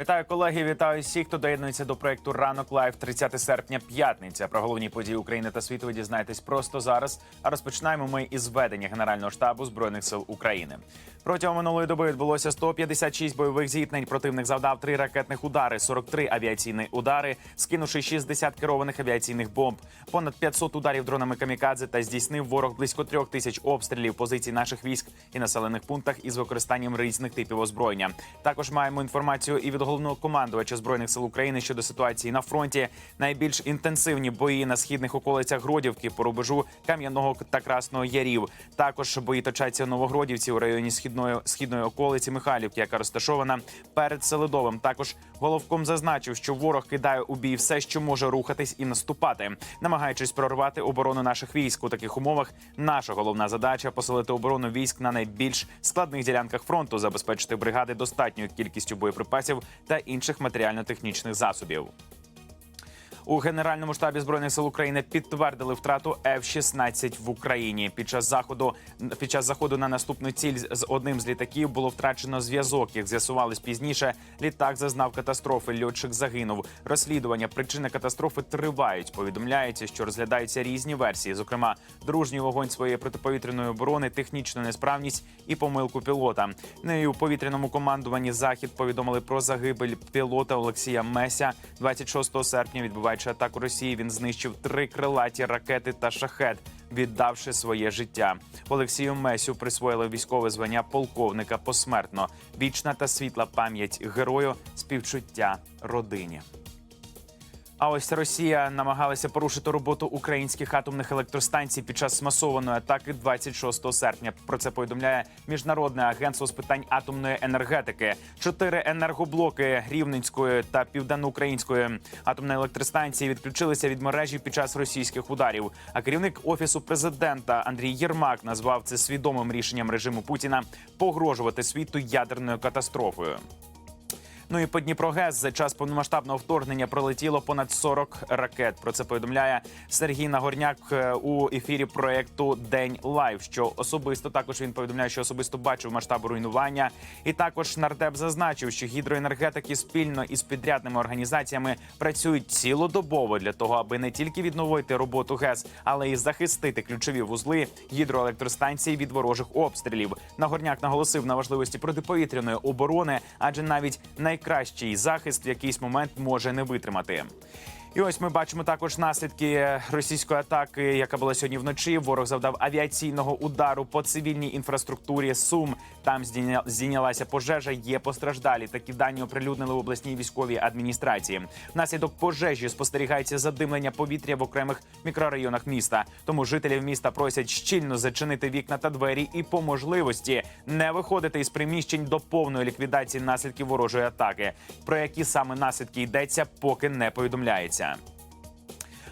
Вітаю колеги, вітаю всіх, хто доєднується до проекту Ранок Лайв 30 серпня, п'ятниця. Про головні події України та світу ви дізнаєтесь просто зараз. А розпочинаємо ми із ведення Генерального штабу збройних сил України. Протягом минулої доби відбулося 156 бойових зіткнень. Противник завдав 3 ракетних удари, 43 авіаційні удари, скинувши 60 керованих авіаційних бомб, понад 500 ударів дронами камікадзе та здійснив ворог близько трьох тисяч обстрілів позицій наших військ і населених пунктах із використанням різних типів озброєння. Також маємо інформацію і від головного командувача збройних сил України щодо ситуації на фронті. Найбільш інтенсивні бої на східних околицях Гродівки по рубежу Кам'яного та Красного Ярів. Також бої точаться Новогродівці у районі східної східної околиці Михайлівки, яка розташована перед Селидовим. Також головком зазначив, що ворог кидає у бій все, що може рухатись і наступати, намагаючись прорвати оборону наших військ у таких умовах. Наша головна задача посилити оборону військ на найбільш складних ділянках фронту, забезпечити бригади достатньою кількістю боєприпасів та інших матеріально-технічних засобів. У Генеральному штабі збройних сил України підтвердили втрату F-16 в Україні. Під час заходу під час заходу на наступну ціль з одним з літаків було втрачено зв'язок. Як з'ясувались пізніше, літак зазнав катастрофи. Льотчик загинув. Розслідування причини катастрофи тривають. Повідомляється, що розглядаються різні версії, зокрема, дружній вогонь своєї протиповітряної оборони, технічну несправність і помилку пілота. Ну і у повітряному командуванні захід повідомили про загибель пілота Олексія Меся 26 серпня. Відбуваючи атаку Росії, він знищив три крилаті ракети та шахет, віддавши своє життя. Олексію Месю присвоїли військове звання полковника посмертно. Вічна та світла пам'ять герою, співчуття родині. А ось Росія намагалася порушити роботу українських атомних електростанцій під час масованої атаки 26 серпня. Про це повідомляє міжнародне агентство з питань атомної енергетики. Чотири енергоблоки Рівненської та південноукраїнської атомної електростанції відключилися від мережі під час російських ударів. А керівник офісу президента Андрій Єрмак назвав це свідомим рішенням режиму Путіна погрожувати світу ядерною катастрофою. Ну і по Дніпрогес за час повномасштабного вторгнення пролетіло понад 40 ракет. Про це повідомляє Сергій Нагорняк е, у ефірі проекту День Лайв. Що особисто також він повідомляє, що особисто бачив масштаб руйнування. І також нардеп зазначив, що гідроенергетики спільно із підрядними організаціями працюють цілодобово для того, аби не тільки відновити роботу ГЕС, але й захистити ключові вузли гідроелектростанції від ворожих обстрілів. Нагорняк наголосив на важливості протиповітряної оборони, адже навіть найкращий захист в якийсь момент може не витримати. І ось ми бачимо також наслідки російської атаки, яка була сьогодні вночі. Ворог завдав авіаційного удару по цивільній інфраструктурі Сум. Там здійня- здійнялася пожежа. Є постраждалі. Такі дані оприлюднили в обласній військовій адміністрації. Внаслідок пожежі спостерігається задимлення повітря в окремих мікрорайонах міста. Тому жителів міста просять щільно зачинити вікна та двері і по можливості не виходити із приміщень до повної ліквідації наслідків ворожої атаки. Про які саме наслідки йдеться, поки не повідомляється.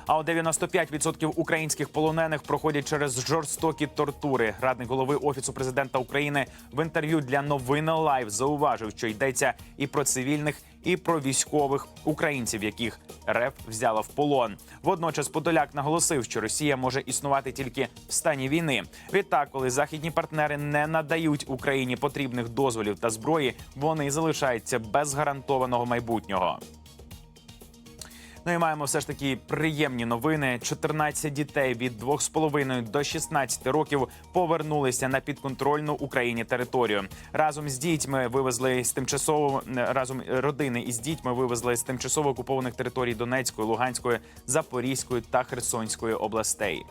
А от 95% українських полонених проходять через жорстокі тортури. Радник голови офісу президента України в інтерв'ю для новини Лайв зауважив, що йдеться і про цивільних, і про військових українців, яких РФ взяла в полон. Водночас Подоляк наголосив, що Росія може існувати тільки в стані війни. Відтак, коли західні партнери не надають Україні потрібних дозволів та зброї, вони залишаються без гарантованого майбутнього. Ну і маємо все ж таки приємні новини. 14 дітей від 2,5 до 16 років повернулися на підконтрольну Україні територію. Разом з дітьми вивезли з тимчасово разом родини із дітьми вивезли з тимчасово окупованих територій Донецької, Луганської, Запорізької та Херсонської областей.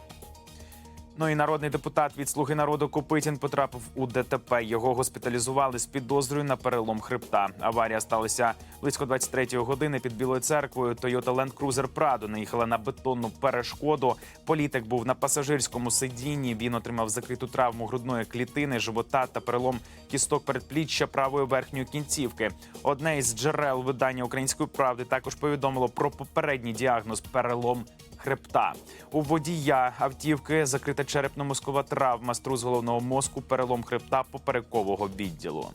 Ну і народний депутат від слуги народу Копитін потрапив у ДТП. Його госпіталізували з підозрою на перелом хребта. Аварія сталася близько 23-ї години під Білою церквою. Toyota Land Cruiser Prado наїхала на бетонну перешкоду. Політик був на пасажирському сидінні. Він отримав закриту травму грудної клітини, живота та перелом кісток передпліччя правої верхньої кінцівки. Одне із джерел видання української правди також повідомило про попередній діагноз перелом хребта. У водія автівки закрита черепно-мозкова травма, струс головного мозку, перелом хребта поперекового відділу.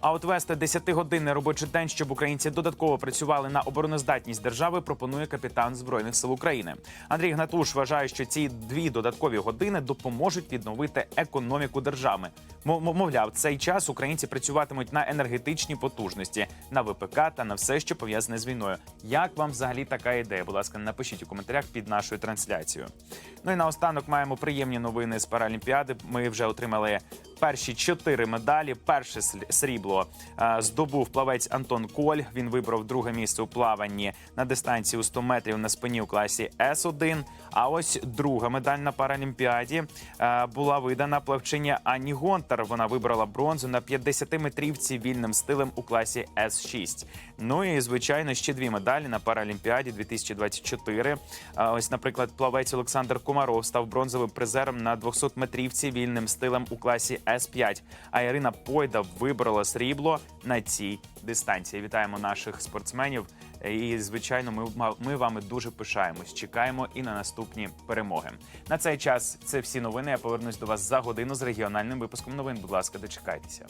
А от вести 10-годинний робочий день, щоб українці додатково працювали на обороноздатність держави, пропонує капітан збройних сил України. Андрій Гнатуш вважає, що ці дві додаткові години допоможуть відновити економіку держави. Мов- мов- Мовляв, цей час українці працюватимуть на енергетичній потужності, на ВПК та на все, що пов'язане з війною. Як вам взагалі така ідея? Будь ласка, напишіть у коментарях під нашою трансляцією. Ну і наостанок маємо приємні новини з Паралімпіади. Ми вже отримали перші чотири медалі. Перше слі- срібло е, здобув плавець Антон Коль. Він вибрав друге місце у плаванні на дистанції у 100 метрів на спині у класі С1. А ось друга медаль на Паралімпіаді е, була видана плавчині Ані Гонтар. Вона вибрала бронзу на 50-метрівці вільним стилем у класі С6. Ну і звичайно ще дві медалі на Паралімпіаді 2024. А Ось, наприклад, плавець Олександр Комаров став бронзовим призером на 200-метрівці вільним стилем у класі С5. А Ірина Пойда вибрала срібло на цій дистанції. Вітаємо наших спортсменів. І звичайно, ми, ми вами дуже пишаємось. Чекаємо і на наступні перемоги. На цей час це всі новини. Я повернусь до вас за годину з регіональним випуском новин. Будь ласка, дочекайтеся.